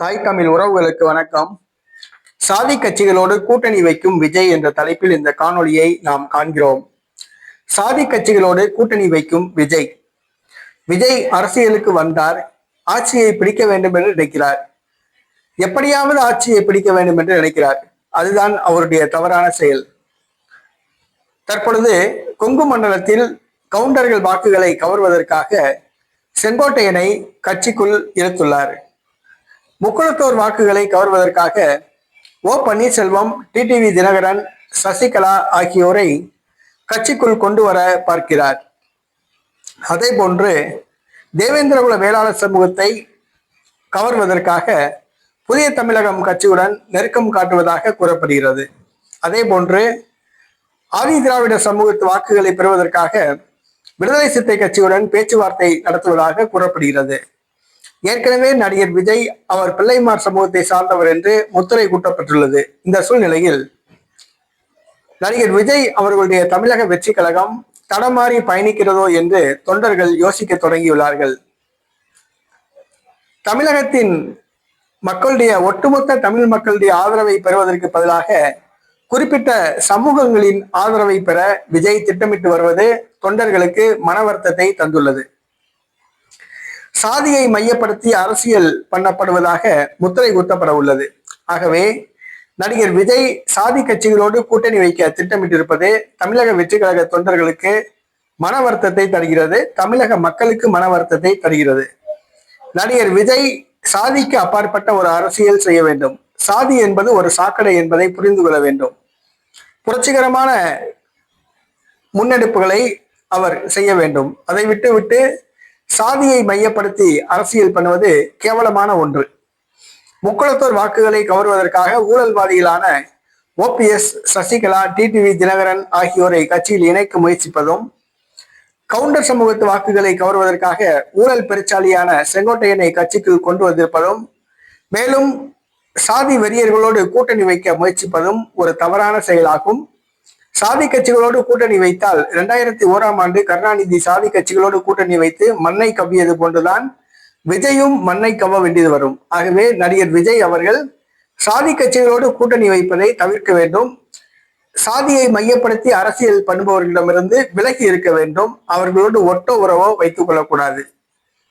தாய் தமிழ் உறவுகளுக்கு வணக்கம். சாதி கட்சிகளோடு கூட்டணி வைக்கும் விஜய் என்ற தலைப்பில் இந்த காணொளியை நாம் காண்கிறோம். சாதி கட்சிகளோடு கூட்டணி வைக்கும் விஜய். விஜய் அரசியலுக்கு வந்தார். ஆட்சியை பிடிக்க வேண்டும் என்று நினைக்கிறார். எப்படியாவது ஆட்சியை பிடிக்க வேண்டும் என்று நினைக்கிறார். அதுதான் அவருடைய தவறான செயல். தற்பொழுது கொங்கு மண்டலத்தில் கவுண்டர்கள் வாக்குகளை கவர்வதற்காக செங்கோட்டையனை கட்சிக்குள் இழுத்துள்ளார். முக்குளத்தோர் வாக்குகளை கவர்வதற்காக ஓ பன்னீர்செல்வம் டிடிவி தினகரன் சசிகலா ஆகியோரை கட்சிக்குள் கொண்டு வர பார்க்கிறார். அதே போன்று தேவேந்திரகுல வேளாளர் சமூகத்தை கவர்வதற்காக புதிய தமிழகம் கட்சியுடன் நெருக்கம் காட்டுவதாக கூறப்படுகிறது. அதே போன்று ஆதி திராவிட சமூகத்து வாக்குகளை பெறுவதற்காக விடுதலை சித்தை கட்சியுடன் பேச்சுவார்த்தை நடத்துவதாக கூறப்படுகிறது. ஏற்கனவே நடிகர் விஜய் அவர் பிள்ளைமார் சமூகத்தை சார்ந்தவர் என்று முத்திரை கூட்டப்பட்டுள்ளது. இந்த சூழ்நிலையில் நடிகர் விஜய் அவர்களுடைய தமிழக வெற்றி கழகம் தடமாறி பயணிக்கிறதோ என்று தொண்டர்கள் யோசிக்க தொடங்கியுள்ளார்கள். தமிழகத்தின் மக்களுடைய ஒட்டுமொத்த தமிழ் மக்களுடைய ஆதரவை பெறுவதற்கு பதிலாக குறிப்பிட்ட சமூகங்களின் ஆதரவை பெற விஜய் திட்டமிட்டு வருவது தொண்டர்களுக்கு மன வருத்தத்தை தந்துள்ளது. சாதியை மையப்படுத்தி அரசியல் பண்ணப்படுவதாக முத்திரை குத்தப்பட உள்ளது. ஆகவே நடிகர் விஜய் சாதி கட்சிகளோடு கூட்டணி வைக்க திட்டமிட்டிருப்பது தமிழக வெற்றி கழக தொண்டர்களுக்கு மன வருத்தத்தை தருகிறது தமிழக மக்களுக்கு மன வருத்தத்தை தருகிறது. நடிகர் விஜய் சாதிக்கு அப்பாற்பட்ட ஒரு அரசியல் செய்ய வேண்டும். சாதி என்பது ஒரு சாக்கடை என்பதை புரிந்து கொள்ள வேண்டும். புரட்சிகரமான முன்னெடுப்புகளை அவர் செய்ய வேண்டும். அதை விட்டு விட்டு சாதியை மையப்படுத்தி அரசியல் பண்ணுவது கேவலமான ஒன்று. முக்குளத்தோர் வாக்குகளை கவர்வதற்காக ஊழல்வாதிகளான ஓபிஎஸ் சசிகலா டிடிவி தினகரன் ஆகியோரை கட்சியில் இணைக்க முயற்சிப்பதும் கவுண்டர் சமூகத்து வாக்குகளை கவர்வதற்காக ஊழல் பெருச்சாலியான செங்கோட்டையனை கட்சிக்குள் கொண்டு வந்திருப்பதும் மேலும் சாதி வெறியர்களோடு கூட்டணி வைக்க முயற்சிப்பதும் ஒரு தவறான செயலாகும். சாதி கட்சிகளோடு கூட்டணி வைத்தால் இரண்டாயிரத்தி ஓராம் ஆண்டு கருணாநிதி சாதி கட்சிகளோடு கூட்டணி வைத்து மண்ணை கவ்வியது போன்றுதான் விஜயும் மண்ணை கவ்வ வேண்டியது வரும். ஆகவே நடிகர் விஜய் அவர்கள் சாதி கட்சிகளோடு கூட்டணி வைப்பதை தவிர்க்க வேண்டும். சாதியை மையப்படுத்தி அரசியல் பண்ணுபவர்களிடமிருந்து விலகி இருக்க வேண்டும். அவர்களோடு ஒட்ட உறவோ வைத்துக் கொள்ளக்கூடாது.